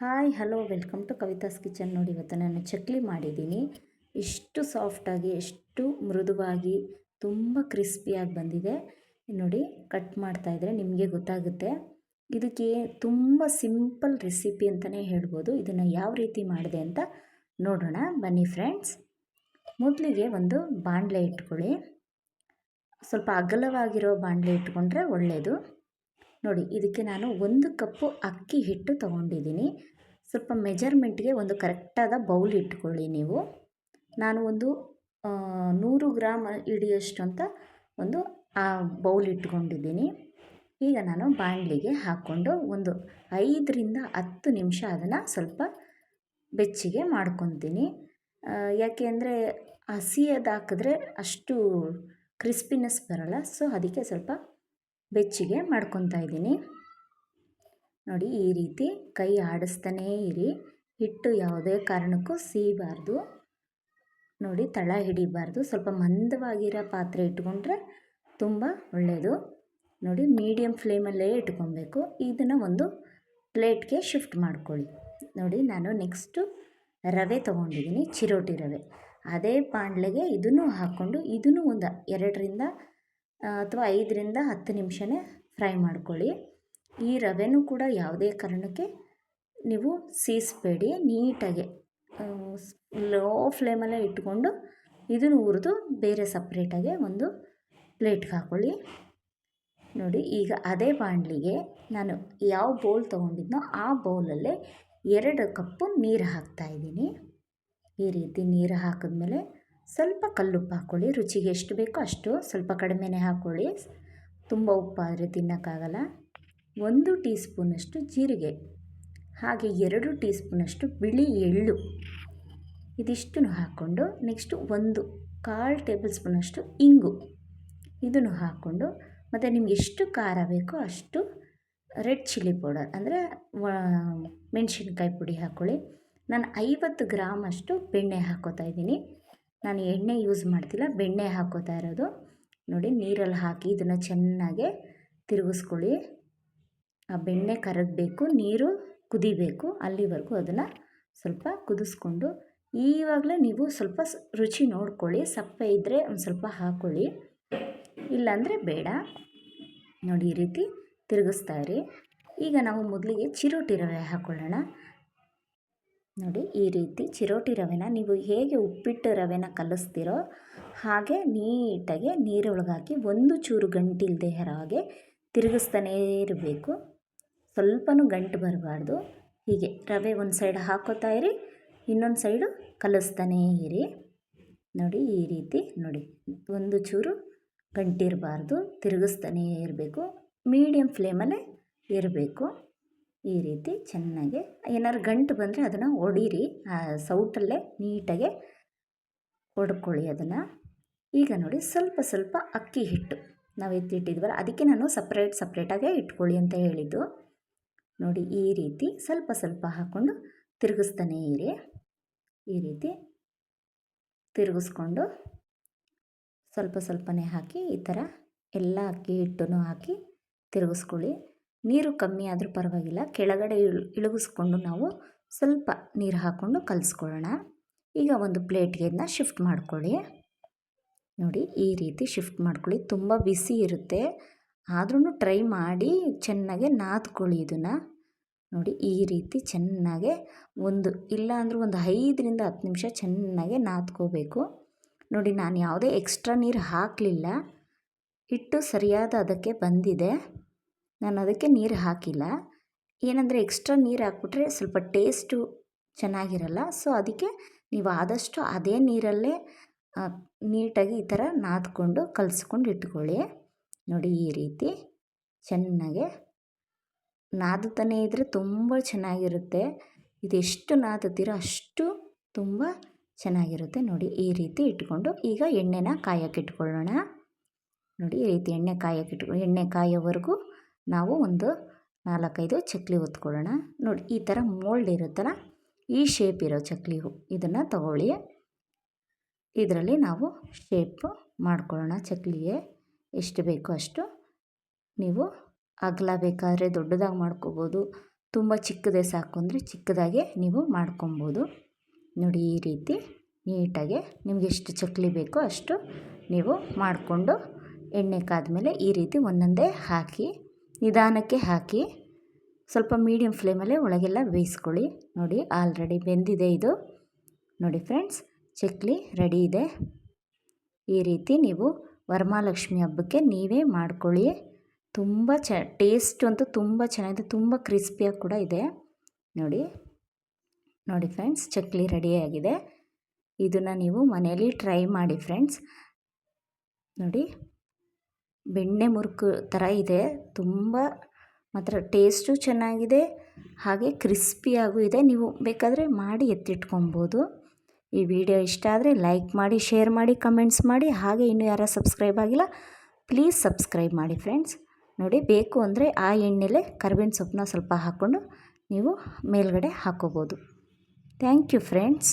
Hi, hello, welcome to Kavitha's kitchen. ನೋಡಿ, ಇವತ್ತು ನಾನು ಚಕ್ಲಿ ಮಾಡಿದ್ದೀನಿ. ಎಷ್ಟು ಸಾಫ್ಟಾಗಿ ಎಷ್ಟು ಮೃದುವಾಗಿ, ತುಂಬ ಕ್ರಿಸ್ಪಿಯಾಗಿ ಬಂದಿದೆ. ನೋಡಿ ಕಟ್ ಮಾಡ್ತಾಯಿದ್ರೆ ನಿಮಗೆ ಗೊತ್ತಾಗುತ್ತೆ. ಇದಕ್ಕೆ ತುಂಬ ಸಿಂಪಲ್ ರೆಸಿಪಿ ಅಂತಲೇ ಹೇಳ್ಬೋದು. ಇದನ್ನು ಯಾವ ರೀತಿ ಮಾಡಿದೆ ಅಂತ ನೋಡೋಣ. ಬನ್ನಿ ಫ್ರೆಂಡ್ಸ್ ಮೊದಲಿಗೆ ಒಂದು ಬಾಣಲೆ ಇಟ್ಕೊಳ್ಳಿ. ಸ್ವಲ್ಪ ಅಗಲವಾಗಿರೋ ಬಾಣಲೆ ಇಟ್ಕೊಂಡ್ರೆ ಒಳ್ಳೆಯದು ನೋಡಿ, ಇದಕ್ಕೆ ನಾನು ಒಂದು ಕಪ್ಪು ಅಕ್ಕಿ ಹಿಟ್ಟು ತೊಗೊಂಡಿದ್ದೀನಿ. ಸ್ವಲ್ಪ ಮೆಜರ್ಮೆಂಟ್ಗೆ ಒಂದು ಕರೆಕ್ಟಾದ ಬೌಲ್ ಇಟ್ಕೊಳ್ಳಿ ನೀವು. ನಾನು ಒಂದು ನೂರು ಗ್ರಾಮ್ ಇಡಿಯಷ್ಟು ಅಂತ ಒಂದು ಬೌಲ್ ಇಟ್ಕೊಂಡಿದ್ದೀನಿ. ಈಗ ನಾನು ಬಾಣಲಿಗೆ ಹಾಕ್ಕೊಂಡು ಒಂದು ಐದರಿಂದ ಹತ್ತು ನಿಮಿಷ ಅದನ್ನು ಸ್ವಲ್ಪ ಬೆಚ್ಚಿಗೆ ಮಾಡ್ಕೊತೀನಿ. ಯಾಕೆ ಅಂದರೆ ಹಸಿಯದು ಅಷ್ಟು ಕ್ರಿಸ್ಪಿನೆಸ್ ಬರೋಲ್ಲ. ಸೊ, ಅದಕ್ಕೆ ಸ್ವಲ್ಪ ಬೆಚ್ಚಗೆ ಮಾಡ್ಕೊತಾ ಇದ್ದೀನಿ. ನೋಡಿ, ಈ ರೀತಿ ಕೈ ಆಡಿಸ್ತಾನೇ ಇರಿ. ಹಿಟ್ಟು ಯಾವುದೇ ಕಾರಣಕ್ಕೂ ಸೀಬಾರ್ದು. ನೋಡಿ, ತಳ ಹಿಡಿಬಾರ್ದು. ಸ್ವಲ್ಪ ಮಂದವಾಗಿರೋ ಪಾತ್ರೆ ಇಟ್ಕೊಂಡ್ರೆ ತುಂಬ ಒಳ್ಳೆಯದು ನೋಡಿ ಮೀಡಿಯಮ್ ಫ್ಲೇಮಲ್ಲೇ ಇಟ್ಕೊಬೇಕು. ಇದನ್ನು ಒಂದು ಪ್ಲೇಟ್ಗೆ ಶಿಫ್ಟ್ ಮಾಡ್ಕೊಳ್ಳಿ. ನೋಡಿ, ನಾನು ನೆಕ್ಸ್ಟು ರವೆ ತೊಗೊಂಡಿದ್ದೀನಿ, ಚಿರೋಟಿ ರವೆ. ಅದೇ ಬಾಣಲೆಗೆ ಇದನ್ನು ಹಾಕ್ಕೊಂಡು, ಇದನ್ನು ಒಂದು ಎರಡರಿಂದ ಅಥವಾ ಐದರಿಂದ ಹತ್ತು ನಿಮಿಷನೇ ಫ್ರೈ ಮಾಡ್ಕೊಳ್ಳಿ. ಈ ರವೆನೂ ಕೂಡ ಯಾವುದೇ ಕಾರಣಕ್ಕೆ ನೀವು ಸೀಸಬೇಡಿ, ನೀಟಾಗಿ ಲೋ ಫ್ಲೇಮಲ್ಲೇ ಇಟ್ಕೊಂಡು ಇದನ್ನು ಹುರಿದು ಬೇರೆ ಸಪ್ರೇಟಾಗಿ ಒಂದು ಪ್ಲೇಟ್ಗೆ ಹಾಕ್ಕೊಳ್ಳಿ ನೋಡಿ, ಈಗ ಅದೇ ಬಾಣಲಿಗೆ ನಾನು ಯಾವ ಬೌಲ್ ತೊಗೊಂಡಿದ್ನೋ ಆ ಬೌಲಲ್ಲೇ ಎರಡು ಕಪ್ಪು ನೀರು ಹಾಕ್ತಾಯಿದ್ದೀನಿ ಈ ರೀತಿ ನೀರು ಹಾಕಿದ್ಮೇಲೆ ಸ್ವಲ್ಪ ಕಲ್ಲುಪ್ಪು ಹಾಕ್ಕೊಳ್ಳಿ. ರುಚಿಗೆ ಎಷ್ಟು ಬೇಕೋ ಅಷ್ಟು ಸ್ವಲ್ಪ ಕಡಿಮೆನೇ ಹಾಕ್ಕೊಳ್ಳಿ. ತುಂಬ ಉಪ್ಪಾದರೆ ತಿನ್ನೋಕ್ಕಾಗಲ್ಲ. ಒಂದು ಟೀ ಸ್ಪೂನಷ್ಟು ಜೀರಿಗೆ, ಹಾಗೆ ಎರಡು ಟೀ ಸ್ಪೂನಷ್ಟು ಬಿಳಿ ಎಳ್ಳು. ಇದಿಷ್ಟನ್ನು ಹಾಕ್ಕೊಂಡು ನೆಕ್ಸ್ಟು ಒಂದು ಕಾಲು ಟೇಬಲ್ ಸ್ಪೂನಷ್ಟು ಇಂಗು. ಇದನ್ನು ಹಾಕ್ಕೊಂಡು ಮತ್ತು ನಿಮ್ಗೆ ಎಷ್ಟು ಖಾರ ಬೇಕೋ ಅಷ್ಟು ರೆಡ್ ಚಿಲ್ಲಿ ಪೌಡರ್ ಅಂದರೆ ಮೆಣಸಿನ್ಕಾಯಿ ಪುಡಿ ಹಾಕ್ಕೊಳ್ಳಿ. ನಾನು ಐವತ್ತು ಗ್ರಾಮ್ ಅಷ್ಟು ಬೆಣ್ಣೆ ಹಾಕ್ಕೋತಾ ಇದ್ದೀನಿ. ನಾನು ಎಣ್ಣೆ ಯೂಸ್ ಮಾಡ್ತಿಲ್ಲ, ಬೆಣ್ಣೆ ಹಾಕೋತಾ ಇರೋದು. ನೋಡಿ, ನೀರಲ್ಲಿ ಹಾಕಿ ಇದನ್ನು ಚೆನ್ನಾಗೆ ತಿರುಗಿಸ್ಕೊಳ್ಳಿ. ಆ ಬೆಣ್ಣೆ ಕರಗಬೇಕು, ನೀರು ಕುದಿಬೇಕು, ಅಲ್ಲಿವರೆಗೂ ಅದನ್ನು ಸ್ವಲ್ಪ ಕುದಿಸ್ಕೊಂಡು, ಈವಾಗಲೇ ನೀವು ಸ್ವಲ್ಪ ರುಚಿ ನೋಡ್ಕೊಳ್ಳಿ, ಸಪ್ಪೆ ಇದ್ದರೆ ಒಂದು ಸ್ವಲ್ಪ ಹಾಕ್ಕೊಳ್ಳಿ ಇಲ್ಲಾಂದರೆ ಬೇಡ. ನೋಡಿ, ಈ ರೀತಿ ತಿರುಗಿಸ್ತಾ ಈಗ ನಾವು ಮೊದಲಿಗೆ ಚಿರೋಟಿ ರವೆ ಹಾಕ್ಕೊಳ್ಳೋಣ ನೋಡಿ, ಈ ರೀತಿ ಚಿರೋಟಿ ರವೆನ ನೀವು ಹೇಗೆ ಉಪ್ಪಿಟ್ಟು ರವೆನ ಕಲಿಸ್ತೀರೋ ಹಾಗೆ ನೀಟಾಗಿ ನೀರೊಳಗಾಕಿ ಒಂದು ಚೂರು ಗಂಟಿಲ್ದೇ ಹಾಗೆ ತಿರುಗಿಸ್ತಾನೇ ಇರಬೇಕು. ಸ್ವಲ್ಪನೂ ಗಂಟು ಬರಬಾರ್ದು. ಹೀಗೆ ರವೆ ಒಂದು ಸೈಡ್ ಹಾಕೋತಾ ಇರಿ, ಇನ್ನೊಂದು ಸೈಡು ಕಲಿಸ್ತಾನೇ ಇರಿ. ನೋಡಿ, ಈ ರೀತಿ ನೋಡಿ, ಒಂದು ಚೂರು ಗಂಟಿರಬಾರ್ದು, ತಿರುಗಿಸ್ತಾನೇ ಇರಬೇಕು. ಮೀಡಿಯಮ್ ಫ್ಲೇಮಲ್ಲೇ ಇರಬೇಕು. ಈ ರೀತಿ ಚೆನ್ನಾಗಿ ಏನಾದ್ರು ಗಂಟು ಬಂದರೆ ಅದನ್ನು ಒಡೀರಿ ಸೌಟಲ್ಲೇ ನೀಟಾಗೆ ಹೊಡ್ಕೊಳ್ಳಿ ಅದನ್ನು. ಈಗ ನೋಡಿ ಸ್ವಲ್ಪ ಸ್ವಲ್ಪ ಅಕ್ಕಿ ಹಿಟ್ಟು ನಾವು ಎತ್ತಿಟ್ಟಿದ್ವಲ್ಲ, ಅದಕ್ಕೆ ನಾನು ಸಪ್ರೇಟ್ ಸಪ್ರೇಟಾಗೆ ಇಟ್ಕೊಳ್ಳಿ ಅಂತ ಹೇಳಿದ್ದು. ನೋಡಿ ಈ ರೀತಿ ಸ್ವಲ್ಪ ಸ್ವಲ್ಪ ಹಾಕ್ಕೊಂಡು ತಿರುಗಿಸ್ತಾನೆ ಇರಿ. ಈ ರೀತಿ ತಿರುಗಿಸ್ಕೊಂಡು ಸ್ವಲ್ಪ ಸ್ವಲ್ಪನೇ ಹಾಕಿ ಈ ಥರ ಎಲ್ಲ ಅಕ್ಕಿ ಹಿಟ್ಟನ್ನು ಹಾಕಿ ತಿರುಗಿಸ್ಕೊಳ್ಳಿ. ನೀರು ಕಮ್ಮಿ ಆದರೂ ಪರವಾಗಿಲ್ಲ, ಕೆಳಗಡೆ ಇಳು, ಇಳುಗಿಸ್ಕೊಂಡು ನಾವು ಸ್ವಲ್ಪ ನೀರು ಹಾಕ್ಕೊಂಡು ಕಲಿಸ್ಕೊಳ್ಳೋಣ. ಈಗ ಒಂದು ಪ್ಲೇಟ್ಗೆ ಇದನ್ನ ಶಿಫ್ಟ್ ಮಾಡ್ಕೊಳ್ಳಿ. ನೋಡಿ, ಈ ರೀತಿ ಶಿಫ್ಟ್ ಮಾಡ್ಕೊಳ್ಳಿ. ತುಂಬ ಬಿಸಿ ಇರುತ್ತೆ. ಆದ್ರೂ ಟ್ರೈ ಮಾಡಿ ಚೆನ್ನಾಗೆ ನಾದ್ಕೊಳ್ಳಿ ಇದನ್ನು. ನೋಡಿ, ಈ ರೀತಿ ಚೆನ್ನಾಗೆ ಒಂದು, ಇಲ್ಲ ಒಂದು ಐದರಿಂದ ಹತ್ತು ನಿಮಿಷ ಚೆನ್ನಾಗೆ ನಾದ್ಕೋಬೇಕು. ನೋಡಿ, ನಾನು ಯಾವುದೇ ಎಕ್ಸ್ಟ್ರಾ ನೀರು ಹಾಕಲಿಲ್ಲ. ಹಿಟ್ಟು ಸರಿಯಾದ ಅದಕ್ಕೆ ಬಂದಿದೆ. ನಾನು ಅದಕ್ಕೆ ನೀರು ಹಾಕಿಲ್ಲ. ಏನಂದರೆ ಎಕ್ಸ್ಟ್ರಾ ನೀರು ಹಾಕ್ಬಿಟ್ರೆ ಸ್ವಲ್ಪ ಟೇಸ್ಟು ಚೆನ್ನಾಗಿರಲ್ಲ. ಸೊ ಅದಕ್ಕೆ ನೀವು ಆದಷ್ಟು ಅದೇ ನೀರಲ್ಲೇ ನೀಟಾಗಿ ಈ ಥರ ನಾದ್ಕೊಂಡು ಕಲಿಸ್ಕೊಂಡು ಇಟ್ಕೊಳ್ಳಿ. ನೋಡಿ ಈ ರೀತಿ ಚೆನ್ನಾಗೆ ನಾದುತ್ತಾನೆ ಇದ್ದರೆ ತುಂಬ ಚೆನ್ನಾಗಿರುತ್ತೆ. ಇದೆಷ್ಟು ನಾದುತ್ತೀರೋ ಅಷ್ಟು ತುಂಬ ಚೆನ್ನಾಗಿರುತ್ತೆ. ನೋಡಿ ಈ ರೀತಿ ಇಟ್ಕೊಂಡು ಈಗ ಎಣ್ಣೆನ ಕಾಯಕ್ಕೆ ಇಟ್ಕೊಳ್ಳೋಣ. ನೋಡಿ ಈ ರೀತಿ ಎಣ್ಣೆ ಕಾಯಕ್ಕೆ ಇಟ್ಕೊಂಡು ಎಣ್ಣೆ ಕಾಯೋವರೆಗೂ ನಾವು ಒಂದು ನಾಲ್ಕೈದು ಚಕ್ಲಿ ಹೊತ್ಕೊಳ್ಳೋಣ. ನೋಡಿ, ಈ ಥರ ಮೋಲ್ಡ್ ಇರುತ್ತಲ್ಲ, ಈ ಶೇಪ್ ಇರೋ ಚಕ್ಲಿ ಇದನ್ನು ತಗೊಳ್ಳಿ. ಇದರಲ್ಲಿ ನಾವು ಶೇಪ್ ಮಾಡ್ಕೊಳ್ಳೋಣ. ಚಕ್ಲಿಗೆ ಎಷ್ಟು ಬೇಕೋ ಅಷ್ಟು. ನೀವು ಅಗಲ ಬೇಕಾದರೆ ದೊಡ್ಡದಾಗಿ ಮಾಡ್ಕೋಬೋದು, ತುಂಬ ಚಿಕ್ಕದೇ ಸಾಕು ಅಂದರೆ ಚಿಕ್ಕದಾಗೆ ನೀವು ಮಾಡ್ಕೊಬೋದು. ನೋಡಿ, ಈ ರೀತಿ ನೀಟಾಗೆ ನಿಮ್ಗೆ ಎಷ್ಟು ಚಕ್ಲಿ ಬೇಕೋ ಅಷ್ಟು ನೀವು ಮಾಡಿಕೊಂಡು ಎಣ್ಣೆ ಕಾದ್ಮೇಲೆ ಈ ರೀತಿ ಒಂದೊಂದೇ ಹಾಕಿ ನಿಧಾನಕ್ಕೆ ಹಾಕಿ ಸ್ವಲ್ಪ ಮೀಡಿಯಮ್ ಫ್ಲೇಮಲ್ಲೇ ಒಳಗೆಲ್ಲ ಬೇಯಿಸ್ಕೊಳ್ಳಿ. ನೋಡಿ ಆಲ್ರೆಡಿ ಬೆಂದಿದೆ ಇದು. ನೋಡಿ ಫ್ರೆಂಡ್ಸ್ ಚಕ್ಲಿ ರೆಡಿ ಇದೆ. ಈ ರೀತಿ ನೀವು ವರಮಹಾಲಕ್ಷ್ಮಿ ಹಬ್ಬಕ್ಕೆ ನೀವೇ ಮಾಡ್ಕೊಳ್ಳಿ. ತುಂಬ ಚ ಟೇಸ್ಟ್ ಅಂತೂ ತುಂಬ ಚೆನ್ನಾಗಿದೆ, ತುಂಬ ಕ್ರಿಸ್ಪಿಯಾಗಿ ಕೂಡ ಇದೆ. ನೋಡಿ ನೋಡಿ ಫ್ರೆಂಡ್ಸ್ ಚಕ್ಲಿ ರೆಡಿಯಾಗಿದೆ ಇದನ್ನು ನೀವು ಮನೆಯಲ್ಲಿ ಟ್ರೈ ಮಾಡಿ ಫ್ರೆಂಡ್ಸ್ ನೋಡಿ ಬೆಣ್ಣೆ ಮುರುಕು ಥರ ಇದೆ. ತುಂಬ ಮಾತ್ರ ಟೇಸ್ಟು ಚೆನ್ನಾಗಿದೆ, ಹಾಗೆ ಕ್ರಿಸ್ಪಿಯಾಗೂ ಇದೆ. ನೀವು ಬೇಕಾದರೆ ಮಾಡಿ ಎತ್ತಿಟ್ಕೊಬೋದು. ಈ ವಿಡಿಯೋ ಇಷ್ಟ ಆದರೆ ಲೈಕ್ ಮಾಡಿ, ಶೇರ್ ಮಾಡಿ, ಕಮೆಂಟ್ಸ್ ಮಾಡಿ, ಹಾಗೆ ಇನ್ನೂ ಯಾರು ಸಬ್ಸ್ಕ್ರೈಬ್ ಆಗಿಲ್ಲ, ಪ್ಲೀಸ್ ಸಬ್ಸ್ಕ್ರೈಬ್ ಮಾಡಿ ಫ್ರೆಂಡ್ಸ್. ನೋಡಿ, ಬೇಕು ಅಂದರೆ ಆ ಎಣ್ಣೆಲೆ ಕರಿಬೇವಿನ ಸೊಪ್ಪನ್ನ ಸ್ವಲ್ಪ ಹಾಕ್ಕೊಂಡು ನೀವು ಮೇಲ್ಗಡೆ ಹಾಕೋಬೋದು. Thank you friends.